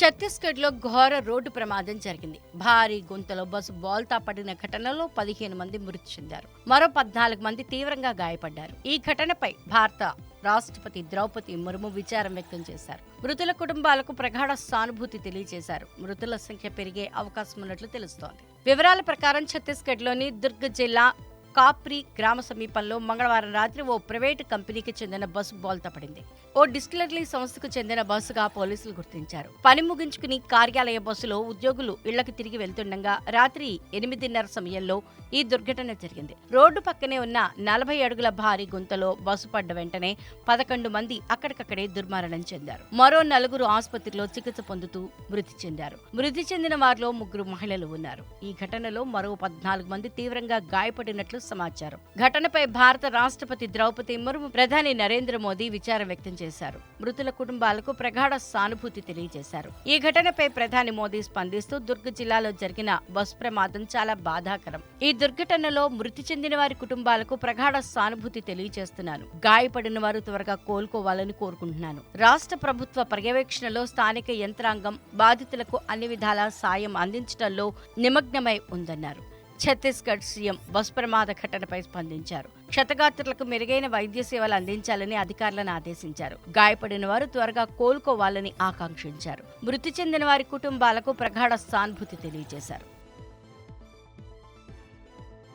ఛత్తీస్గఢ్లో ఘోర రోడ్డు ప్రమాదం జరిగింది. భారీ గుంతలో బస్సు బోల్తా పడిన ఘటనలో పదిహేను మంది మృతి చెందారు. మరో పద్నాలుగు మంది తీవ్రంగా గాయపడ్డారు. ఈ ఘటనపై భారత రాష్ట్రపతి ద్రౌపది ముర్ము విచారం వ్యక్తం చేశారు. మృతుల కుటుంబాలకు ప్రగాఢ సానుభూతి తెలియజేశారు. మృతుల సంఖ్య పెరిగే అవకాశం ఉన్నట్లు తెలుస్తోంది. వివరాల ప్రకారం ఛత్తీస్గఢ్లోని దుర్గ్ జిల్లా కాప్రి గ్రామ సమీపంలో మంగళవారం రాత్రి ఓ ప్రైవేటు కంపెనీకి చెందిన బస్సు బోల్తపడింది ఓ డిస్టిలరీ సంస్థకు చెందిన బస్సుగా పోలీసులు గుర్తించారు. పని ముగించుకుని కార్యాలయ బస్సులో ఉద్యోగులు ఇళ్ళకు తిరిగి వెళ్తుండగా రాత్రి ఎనిమిదిన్నర సమయంలో ఈ దుర్ఘటన జరిగింది. రోడ్డు పక్కనే ఉన్న నలభై అడుగుల భారీ గుంతలో బస్సు పడ్డ వెంటనే పదకొండు మంది అక్కడికక్కడే దుర్మరణం చెందారు. మరో నలుగురు ఆసుపత్రిలో చికిత్స పొందుతూ మృతి చెందారు. మృతి చెందిన వారిలో ముగ్గురు మహిళలు ఉన్నారు. ఈ ఘటనలో మరో పద్నాలుగు మంది తీవ్రంగా గాయపడినట్లు సమాచారం. ఘటనపై భారత రాష్ట్రపతి ద్రౌపది ముర్ము ప్రధాని నరేంద్ర మోదీ విచారం వ్యక్తం చేశారు. మృతుల కుటుంబాలకు ప్రగాఢ సానుభూతి తెలియజేశారు. ఈ ఘటనపై ప్రధాని మోదీ స్పందిస్తూ దుర్గ్ జిల్లాలో జరిగిన బస్ ప్రమాదం చాలా బాధాకరం. ఈ దుర్ఘటనలో మృతి చెందిన వారి కుటుంబాలకు ప్రగాఢ సానుభూతి తెలియజేస్తున్నాను. గాయపడిన వారు త్వరగా కోలుకోవాలని కోరుకుంటున్నాను. రాష్ట్ర ప్రభుత్వ పర్యవేక్షణలో స్థానిక యంత్రాంగం బాధితులకు అన్ని విధాల సాయం అందించడంలో నిమగ్నమై ఉందన్నారు. ఛత్తీస్గఢ్ సీఎం బస్ ప్రమాద ఘటనపై స్పందించారు. క్షతగాత్రులకు మెరుగైన వైద్య సేవలు అందించాలని అధికారులను ఆదేశించారు. గాయపడిన వారు త్వరగా కోలుకోవాలని ఆకాంక్షించారు. మృతి చెందిన వారి కుటుంబాలకు ప్రగాఢ సానుభూతి తెలియజేశారు.